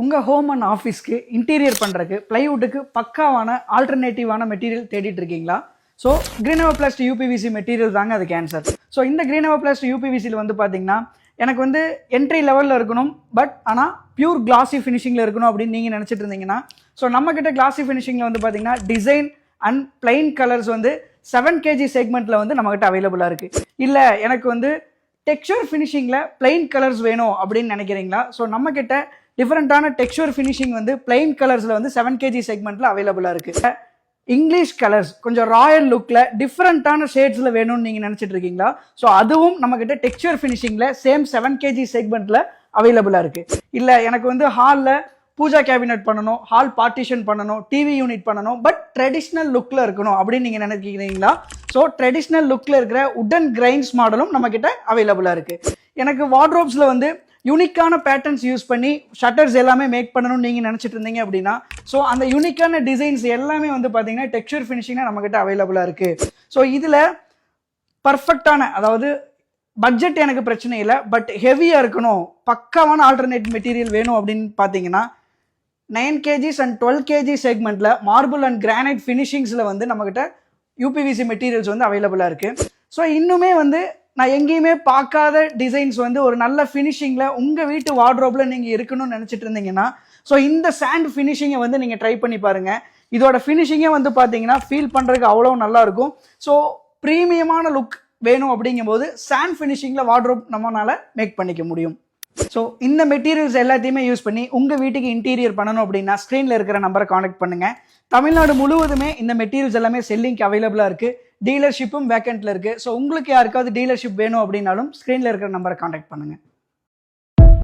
உங்கள் home and ஆஃபீஸ்க்கு interior பண்ணுறக்கு ப்ளைவுட்டுக்கு பக்காவான ஆல்டர்னேட்டிவான மெட்டீரியல் தேடிட்டு இருக்கீங்களா ஸோ கிரீனவர் பிளஸ்ட் யூபிவிசி மெட்டீரியல் தாங்க அது கேன்சர் ஸோ இந்த கிரீனவர் பிளஸ்ட் யூபிவிசியில் வந்து பார்த்தீங்கன்னா எனக்கு வந்து என்ட்ரி லெவலில் இருக்கணும் பட் ஆனால் பியூர் கிளாசி ஃபினிஷிங்கில் இருக்கணும் அப்படின்னு நீங்கள் நினச்சிட்டு இருந்தீங்கன்னா ஸோ நம்மக்கிட்ட கிளாசி ஃபினிஷிங்கில் வந்து பார்த்தீங்கன்னா டிசைன் அண்ட் பிளைன் கலர்ஸ் வந்து செவன் கேஜி செக்மெண்ட்டில் வந்து நம்மக்கிட்ட அவைலபிளாக இருக்குது இல்லை எனக்கு வந்து டெக்ஸ்சர் ஃபினிஷிங்கில் பிளைன் கலர்ஸ் வேணும் அப்படின்னு நினைக்கிறீங்களா? ஸோ நம்மக்கிட்ட டிஃப்ரெண்ட்டான டெக்ஸ்சர் ஃபினிஷிங் வந்து பிளைன் கலர்ஸில் வந்து செவன் கேஜி செக்மெண்ட்டில் அவைலபிளாக இருக்குது இங்கிலீஷ் கலர்ஸ் கொஞ்சம் ராயல் லுக்கில் டிஃப்ரெண்ட்டான ஷேட்ஸில் வேணும்னு நீங்கள் நினச்சிட்டு இருக்கீங்களா? ஸோ அதுவும் நம்மக்கிட்ட டெக்ஸ்சர் ஃபினிஷிங்கில் சேம் செவன் கேஜி செக்மெண்ட்டில் அவைலபிளாக இருக்குது இல்லை எனக்கு வந்து ஹாலில் பூஜா கேபினெட் பண்ணணும் ஹால் பார்ட்டிஷன் பண்ணணும் டிவி யூனிட் பண்ணணும் பட் ட்ரெடிஷ்னல் லுக்கில் இருக்கணும் அப்படின்னு நீங்கள் நினைக்கிறீங்களா? ஸோ ட்ரெடிஷ்னல் லுக்கில் இருக்கிற உடன் கிரைன்ஸ் மாடலும் நம்மக்கிட்ட அவைலபிளாக இருக்குது எனக்கு வார்ட்ரோப்ஸில் வந்து யூனிக்கான பேட்டர்ன்ஸ் யூஸ் பண்ணி ஷட்டர்ஸ் எல்லாமே மேக் பண்ணணும்னு நீங்கள் நினச்சிட்டு இருந்தீங்க அப்படின்னா ஸோ அந்த யூனிக்கான டிசைன்ஸ் எல்லாமே வந்து பார்த்தீங்கன்னா டெக்ஸ்டர் ஃபினிஷிங்காக நம்மக்கிட்ட அவைலபிளாக இருக்குது ஸோ இதில் பர்ஃபெக்டான அதாவது பட்ஜெட் எனக்கு பிரச்சனை இல்லை பட் ஹெவியாக இருக்கணும் பக்காவான ஆல்டர்னேட் மெட்டீரியல் வேணும் அப்படின்னு பார்த்தீங்கன்னா nine KGs and twelve KG செக்மெண்ட்டில் மார்பிள் அண்ட் கிரானைட் ஃபினிஷிங்ஸில் வந்து நம்மக்கிட்ட யூபிவிசி மெட்டீரியல்ஸ் வந்து அவைலபிளாக இருக்குது ஸோ இன்னுமே வந்து நான் எங்கேயுமே பார்க்காத டிசைன்ஸ் வந்து ஒரு நல்ல ஃபினிஷிங்கில் உங்கள் வீட்டு வார்ட்ரோப்பில் நீங்கள் இருக்கணும்னு நினச்சிட்டு இருந்தீங்கன்னா ஸோ இந்த சாண்ட் ஃபினிஷிங்கை வந்து நீங்கள் ட்ரை பண்ணி பாருங்கள் இதோட ஃபினிஷிங்கே வந்து பார்த்தீங்கன்னா ஃபீல் பண்ணுறதுக்கு அவ்வளோ நல்லாயிருக்கும் ஸோ ப்ரீமியமான லுக் வேணும் அப்படிங்கும்போது சாண்ட் ஃபினிஷிங்கில் வார்ட்ரோப் நம்மளால் மேக் பண்ணிக்க முடியும். ஸோ இந்த மெட்டீரியல்ஸ் எல்லாத்தையுமே யூஸ் பண்ணி உங்கள் வீட்டுக்கு இன்டீரியர் பண்ணணும் அப்படின்னா ஸ்க்ரீனில் இருக்கிற நம்பரை காண்டாக்ட் பண்ணுங்கள் தமிழ்நாடு முழுவதுமே இந்த மெட்டீரியல்ஸ் எல்லாமே செல்லிங்க்கு அவைலபிளாக இருக்குது டீலர்ஷிப்பும் வேக்கண்ட்டில் இருக்குது ஸோ உங்களுக்கு யாருக்காவது டீலர்ஷிப் வேணும் அப்படின்னாலும் ஸ்க்ரீனில் இருக்கிற நம்பரை காண்டாக்ட் பண்ணுங்கள்